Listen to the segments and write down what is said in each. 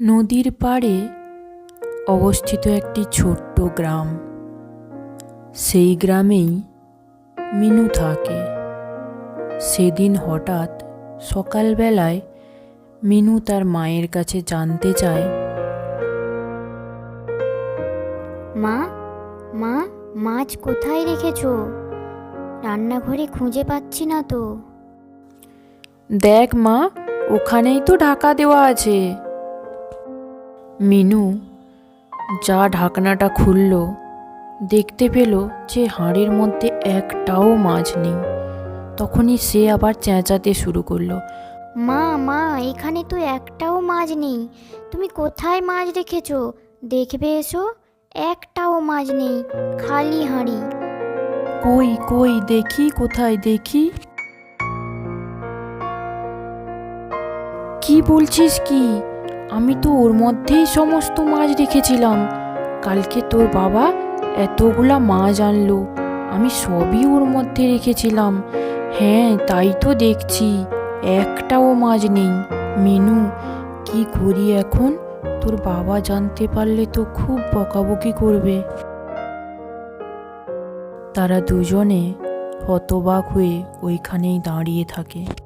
নদীর পাড়ে অবস্থিত একটি ছোট্ট গ্রাম। সেই গ্রামেই মিনু থাকে। সেদিন হঠাৎ সকালবেলায় মিনু তার মায়ের কাছে জানতে চায় মা মা মাছ কোথায় রেখেছো? রান্নাঘরে খুঁজে পাচ্ছি না তো। দেখ মা ওখানেই তো ঢাকা দেওয়া আছে। মিনু যা ঢাকনাটা খুলল দেখতে পেল যে হাঁড়ির মধ্যে একটাও মাছ নেই। তখনই সে আবার চেঁচাতে শুরু করল মা মা এখানে তো একটাও মাছ নেই। তুমি কোথায় মাছ রেখেছো? দেখবে এসো একটাও মাছ নেই খালি হাঁড়ি। কই কই দেখি কোথায় দেখি? কি বলছিস কি? আমি তো ওর মধ্যেই সমস্ত মাছ রেখেছিলাম। কালকে তোর বাবা এতগুলা মাছ আনলো। আমি সবই ওর মধ্যে রেখেছিলাম। হ্যাঁ তাই তো দেখছি, একটাও মাছ নেই। মিনু, কি করি এখন? তোর বাবা জানতে পারলে তো খুব বকাবকি করবে। তারা দুজনে হতবাক হয়ে ওইখানেই দাঁড়িয়ে থাকে।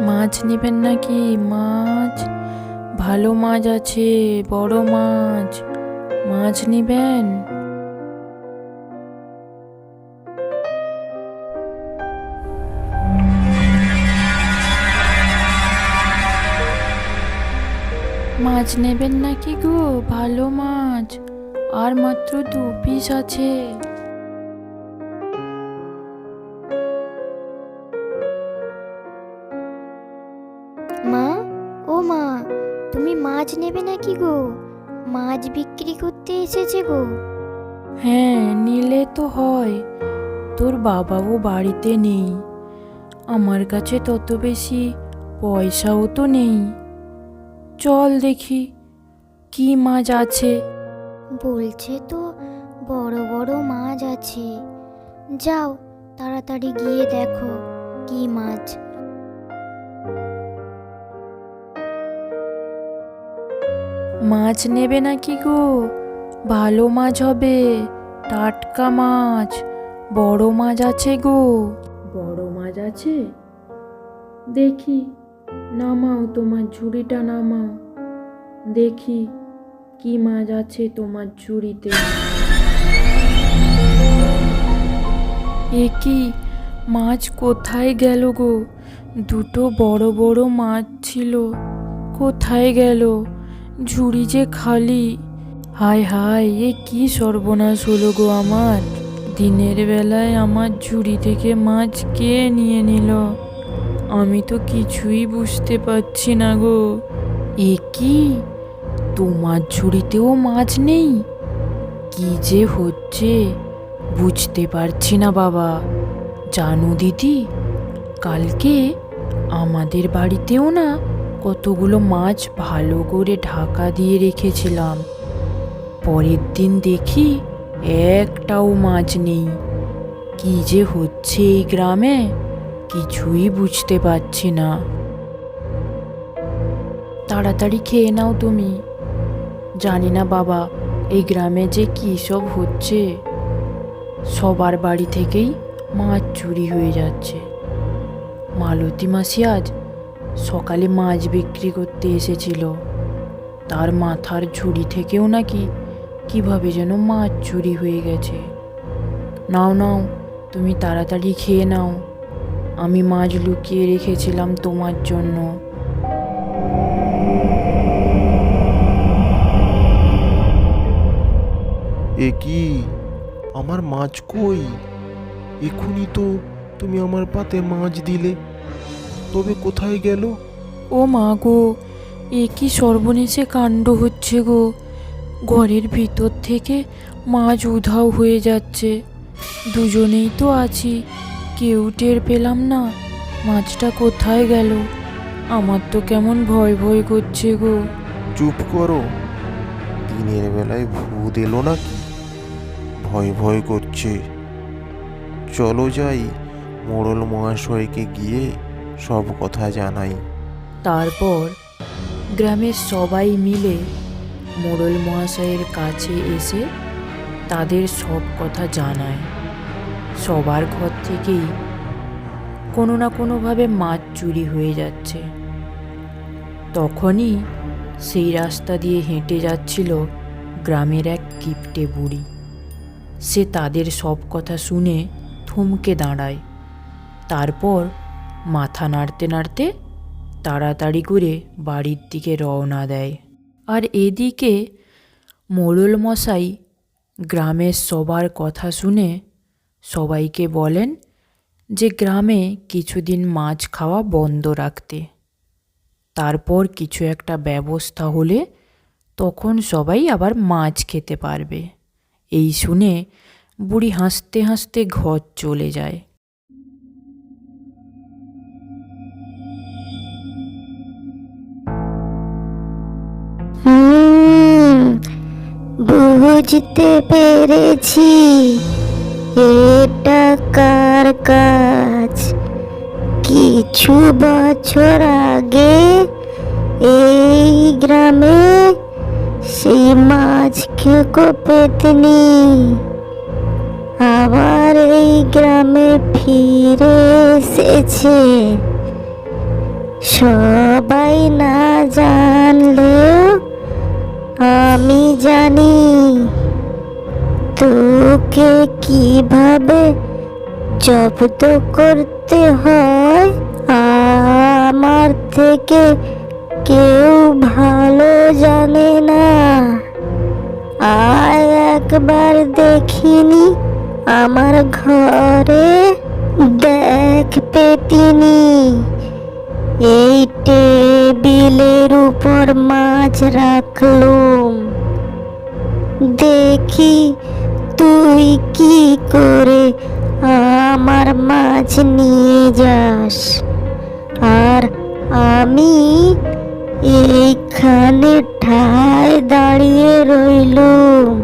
মাছ নেবেন নাকি? মাছ? ভালো মাছ আছে, বড় মাছ। মাছ নেবেন? মাছ নেবেন নাকি গো? ভালো মাছ। আর মাত্র দু পিস আছে। ও মা তুমি মাছ নেবে নাকি গো? মাছ বিক্রি করতে এসেছে গো। হ্যাঁ নিলে তো হয়। তোর বাবাও বাড়িতে নেই। আমার কাছে তত বেশি পয়সাও তো নেই। চল দেখি কি মাছ আছে? বলছে তো বড় বড় মাছ আছে। যাও তাড়াতাড়ি গিয়ে দেখো কি মাছ। মাছ নেবে নাকি গো? ভালো মাছ হবে। টাটকা মাছ। বড় মাছ আছে গো। বড় মাছ আছে? দেখি নামাও তোমার ঝুড়িটা নামাও। দেখি কি মাছ আছে তোমার ঝুড়িতে? এ কি মাছ কোথায় গেল গো? দুটো বড় বড় মাছ ছিল। কোথায় গেল? ঝুড়ি যে খালি। হায় হায়, এ কি সর্বনাশ হলো গো আমার। দিনের বেলায় আমার ঝুড়ি থেকে মাছ কে নিয়ে নিল? আমি তো কিছুই বুঝতে পারছি না গো। এ কি? তোমার ঝুড়িতেও মাছ নেই? কি যে হচ্ছে? বুঝতে পারছি না বাবা। জানো দিদি, কালকে আমাদের বাড়িতেও না কতগুলো মাছ ভালো করে ঢাকা দিয়ে রেখেছিলাম। পরের দিন দেখি একটাও মাছ নেই। কি যে হচ্ছে এই গ্রামে, কিছুই বুঝতে পারছি না। তাড়াতাড়ি খেয়ে নাও তুমি। জানি না বাবা, এই গ্রামে যে কী সব হচ্ছে। সবার বাড়ি থেকেই মাছ চুরি হয়ে যাচ্ছে। মালতী মাসি আজ সকালে মাছ বিক্রি করতে এসেছিল। তার মাথার ঝুড়ি থেকেও নাকি কীভাবে যেন মাছ চুরি হয়ে গেছে। নাও নাও, তুমি তাড়াতাড়ি খেয়ে নাও। আমি মাছ লুকিয়ে রেখেছিলাম তোমার জন্য। এ কি? আমার মাছ কই? এখুনি তো তুমি আমার পাতে মাছ দিলে। তবে কোথায় গেল? ও মা গো এ কি সর্বনেশে কাণ্ড হচ্ছে গো। ঘরের ভিতর থেকে মাছ উধাও হয়ে যাচ্ছে। দুজনেই তো আছি কেউ টের পেলাম না। মাছটা কোথায় গেল? আমার তো কেমন ভয় ভয় করছে গো। চুপ করো। দিনের বেলায় ভূত এলো নাকি? ভয় ভয় করছে। চলো যাই মোড়ল মহাশয়কে গিয়ে সব কথা জানাই। তারপর গ্রামের সবাই মিলে মোড়ল মহাশয়ের কাছে এসে তাদের সব কথা জানায়। সবার ঘর থেকেই কোনো না কোনোভাবে মাছ চুরি হয়ে যাচ্ছে। তখনই সেই রাস্তা দিয়ে হেঁটে যাচ্ছিল গ্রামের এক কিপটে বুড়ি। সে তাদের সব কথা শুনে থমকে দাঁড়ায়। তারপর মাথা নাড়তে নাড়তে তাড়াতাড়ি করে বাড়ির দিকে রওনা দেয়। আর এদিকে মোড়ল মশাই গ্রামের সবার কথা শুনে সবাইকে বলেন যে গ্রামে কিছুদিন মাছ খাওয়া বন্ধ রাখতে। তারপর কিছু একটা ব্যবস্থা হলে তখন সবাই আবার মাছ খেতে পারবে। এই শুনে বুড়ি হাসতে হাসতে ঘর চলে যায়। বুঝতে পেরেছি। এটা কার কাজ কিছু বছর আগে এই গ্রামে সেই মাছ খেকো পেতনি। আবার এই গ্রামে ফিরে এসেছে। সবাই না জানলেও আমি জানি তোকে কীভাবে জব্দ করতে হয়। আমার থেকে কেউ ভালো জানে না। আয় একবার দেখিনি আমার ঘরে। দেখ পেতিনি এই টেবিলের উপর মাছ রাখলুম। দেখি তুই কি করে আমার মাছ নিয়ে যাস। আর আমি এইখানে ঠায় দাঁড়িয়ে রইলুম।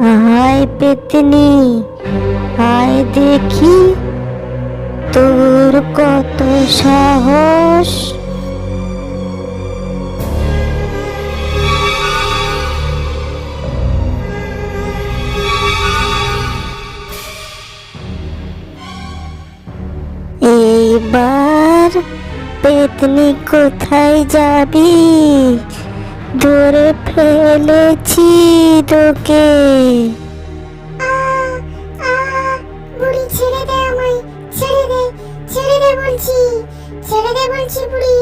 আয় পেতনি। সাহস। এইবার পেতনি কোথায় যাবি? ধরে ফেলেছি তোকে। বলছি, ছেড়ে দে বলছি বুড়ি,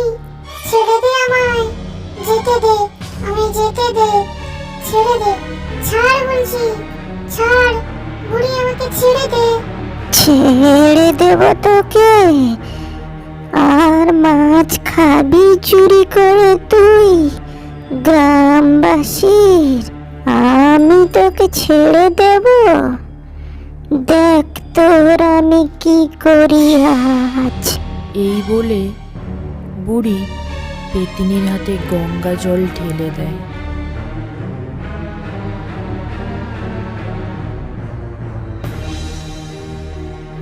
ছেড়ে দে আমায়, যেতে দে, আমি যেতে দে, ছেড়ে দে, ছাড় বলছি, ছাড়, বুড়ি আমাকে ছেড়ে দে। ছেড়ে দেব তোকে, আর মাছ খাবি চুরি করে তুই, গ্রামবাসীর, আমি তোকে ছেড়ে দেব। দেখ তোর আমি কি করি আজ। এই বলে বুড়ি পেতিনির হাতে গঙ্গা জল ঢেলে দেয়।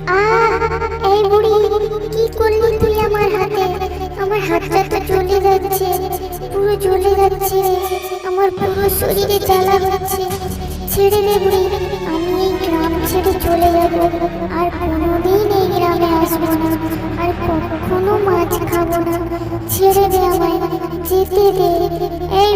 আহ এই বুড়ি কি করলি তুই আমার হাতে? আমার হাতটা তো জ্বলে যাচ্ছে পুরো জ্বলে যাচ্ছে আমার পুরো শরীরে জ্বালা হচ্ছে। ছেড়ে দে বুড়ি চলে যাব। আর কোনোদিন এই গ্রামে আসব না। আর কখনো মাছ খাব না। ছেড়ে দে আমায় যেতে দে। এই